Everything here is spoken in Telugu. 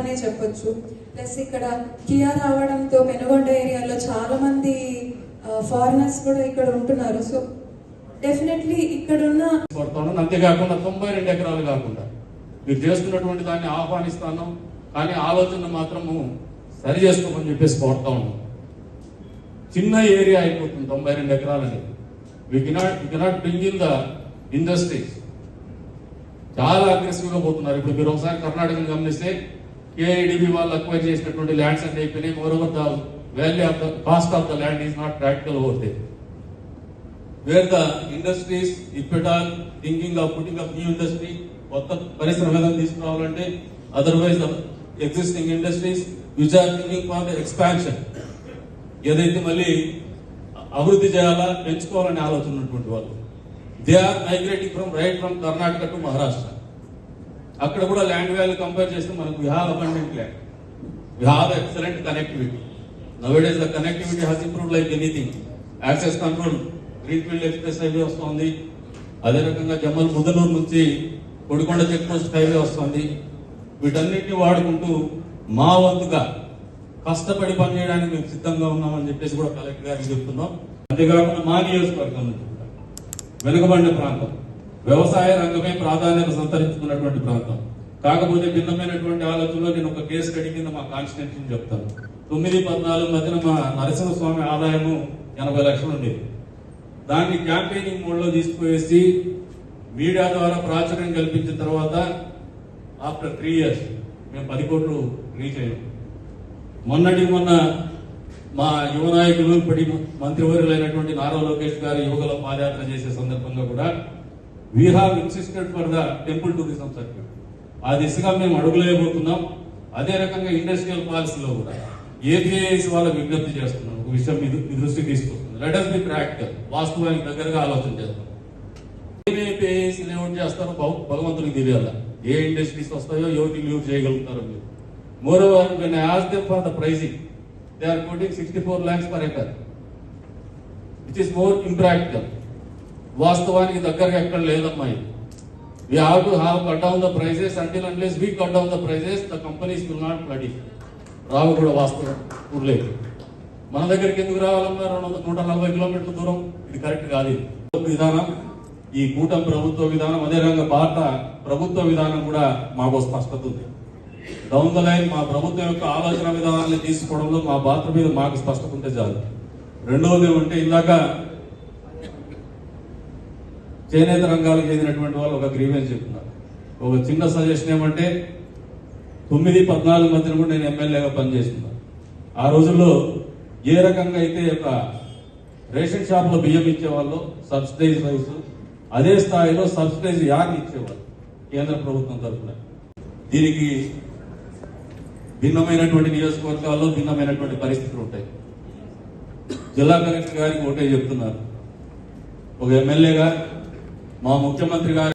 అనే చెప్పొచ్చు. ప్లస్ ఇక్కడ కియా రావడంతో పెనుగొండ ఏరియాలో చాలా మంది ఫారినర్స్ కూడా ఇక్కడ ఉంటున్నారు. సో డెఫినెట్లీ ఇక్కడున్న పడుతున్నాను అంతేకాకుండా తొంభై రెండు ఎకరాలు కాకుండా మీరు చేస్తున్నటువంటి దాన్ని ఆహ్వానిస్తాను. కానీ ఆలోచన మాత్రము సరి చేసుకోమని చెప్పేసి కోరుతా ఉన్నాం చిన్న ఏరియా అయిపోతుంది తొంభై రెండు ఎకరాలు అనేది we cannot we cannot bring in the industries చాలా అగ్రెసివ్గా పోతున్నారు. ఇప్పుడు మీరు ఒకసారి కర్ణాటకను గమనిస్తే ఏఐడిబి వాళ్ళు అక్వైర్ చేసినటువంటి ల్యాండ్స్ అన్ని అయిపోయినాయి. Moreover the value of the cost of the land is not practical over they were the industries if at all thinking of putting of new industry కొత్త పరిశ్రమ ఏదైనా తీసుకురావాలంటే otherwise the existing industries which are thinking for the expansion ఏదైతే మళ్ళీ అభివృద్ధి చేయాలా పెంచుకోవాలనే ఆలోచన ఉన్నటువంటి వాళ్ళు. They are migrating from right from Karnataka to Maharashtra అక్కడ కూడా ల్యాండ్ వాల్యూ కంపేర్ చేస్తే మనకు we have abundant land we have excellent connectivity nowadays the connectivity has improve like anything access control greenfield express highway వస్తుంది. అదే రకంగా జమ్మల్ ముదనూరు నుంచి కొడికొండ చెక్ పోస్ట్ హైవే వస్తుంది. వీటన్నిటిని వాడుకుంటూ మా వంతుగా కష్టపడి పనిచేయడానికి మేము సిద్ధంగా ఉన్నామని చెప్పేసి కూడా కలెక్టర్ గారికి చెప్తున్నాం. అంతేకాకుండా మా నియోజకవర్గం నుంచి వెనుకబడిన ప్రాంతం. వ్యవసాయ రంగమే ప్రాధాన్యత సంతరించుకున్నటువంటి ప్రాంతం. కాకపోతే భిన్నమైనటువంటి ఆలోచనలో నేను ఒక కేసు స్టడీ కింద మా కాన్స్టిట్యూన్సీ చెప్తాను. తొమ్మిది పద్నాలుగు మధ్యన మా నరసింహస్వామి ఆదాయము ఎనభై లక్షలు ఉండేది. దాన్ని క్యాంపెయినింగ్ మోడ్లో తీసుకువేసి మీడియా ద్వారా ప్రాచుర్యం కల్పించిన తర్వాత ఆఫ్టర్ త్రీ ఇయర్స్ మేము పది కోట్లు రీచ్ అయ్యాం. మొన్నటి మొన్న మా యువ నాయకులు ఇప్పటి మంత్రివర్యులైనటువంటి నారా లోకేష్ గారు యువకుల పాదయాత్ర చేసే సందర్భంగా కూడా we have insisted for the temple tourism circuit ఆ దిశగా మేము అడుగులేయబోతున్నాం. అదే రకంగా ఇండస్ట్రియల్ పాలసీలో కూడా ఏపీఐసి వాళ్ళకి విజ్ఞప్తి చేస్తున్నాం. ఒక విషయం మీ దృష్టికి తీసుకొస్తుంది లెట్ అస్ బి ప్రాక్టికల్ వాస్తవానికి దగ్గరగా ఆలోచన చేస్తాం ఏపీఐసి లేఅవుట్ చేస్తారో? భగవంతునికి తెలియాల? ఏ ఇండస్ట్రీస్ వస్తాయో ఎవరికి లీవ్ చేయగలుగుతారో మీరు. Moreover when as them for the pricing they are quoting sixty four lakhs per acre which is more impractical వాస్తవానికి దగ్గరగా ఎక్కడ లేదమ్మా ఇది. We have to have cut down the prices until unless we cut down the prices the companies will not ప్లడీ రావు కూడా వాస్తవం ఊర్లేదు మన దగ్గరికి ఎందుకు రావాలన్నా రెండు వందల నూట నలభై కిలోమీటర్ల దూరం. ఇది కరెక్ట్ కాదు ఇది. విధానం ఈ కూటమి ప్రభుత్వ విధానం అదే భారత ప్రభుత్వ విధానం కూడా మాకు స్పష్టత ఉంది. డౌన్ ద లైన్ మా ప్రభుత్వం యొక్క ఆలోచన విధానాన్ని తీసుకోవడంలో మా పాత్ర మీద మాకు స్పష్టత ఉంటే చాలు. రెండవది ఏమంటే ఇందాక చేనేత రంగాలకు చెందినటువంటి వాళ్ళు ఒక గ్రీవెన్స్ చెప్తున్నారు. ఒక చిన్న సజెషన్ ఏమంటే తొమ్మిది పద్నాలుగు మధ్యన కూడా నేను ఎమ్మెల్యేగా పనిచేస్తున్నాను ఆ రోజుల్లో ఏ రకంగా అయితే ఒక రేషన్ షాప్లో బియ్యం ఇచ్చేవాళ్ళు సబ్సిడైజ్ రైస్ అదే స్థాయిలో సబ్సిడైజ్ యాక్ ఇచ్చేవాళ్ళు కేంద్ర ప్రభుత్వం తరఫున. దీనికి భిన్నమైనటువంటి నియోజకవర్గాల్లో భిన్నమైనటువంటి పరిస్థితులు ఉంటాయి. జిల్లా కలెక్టర్ గారికి ఒకటే చెప్తున్నారు. ఒక ఎమ్మెల్యేగా మా ముఖ్యమంత్రి గారు